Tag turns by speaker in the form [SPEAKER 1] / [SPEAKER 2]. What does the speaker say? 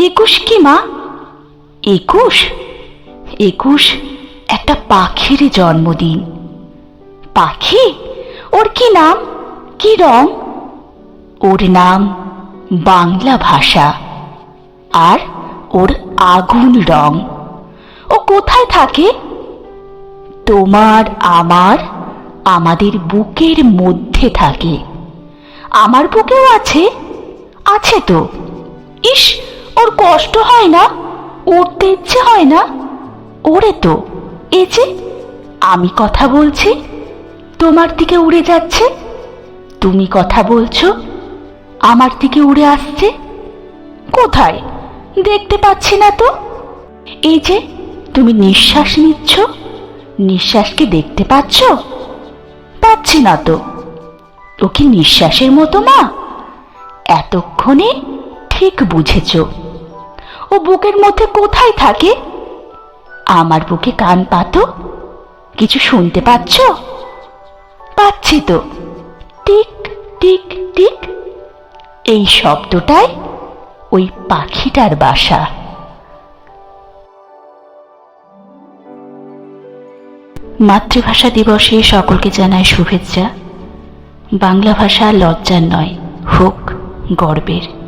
[SPEAKER 1] একুশ কি, মা? একুশ? একুশ একটা পাখির জন্মদিন। পাখি? ওর কি নাম? কি রং? ওর নাম বাংলা ভাষা। আর ওর আগুন রং। ও কোথায় থাকে? তোমার, আমার, আমাদের বুকের মধ্যে থাকে। আমার বুকেও আছে? আছে তো। ইস ওর কষ্ট হয় না? উঠতে ইচ্ছে হয় না? ওরে তো। এই যে, আমি কথা বলছি? তোমার দিকে উড়ে যাচ্ছে? তুমি কথা বলছো? আমার দিকে উড়ে আসছে? কোথায়? দেখতে পাচ্ছি না তো। এই যে, তুমি নিঃশ্বাস নিচ্ছ? নিঃশ্বাসকে দেখতে পাচ্ছ? পাচ্ছি না তো। ও কি নিঃশ্বাসের মতো মা? এতক্ষণে ঠিক বুঝেছ। ও বুকের মধ্যে কোথায় থাকে? আমার বুকে কান পাতো? কিছু শুনতে পাচ্ছ? পাচ্ছি তো। টিক টিক টিক। এই শব্দটাই ওই পাখিটার বাসা। মাতৃভাষা দিবসে সকলকে জানায় শুভেচ্ছা। বাংলা ভাষা লজ্জার নয়, হোক গর্বের।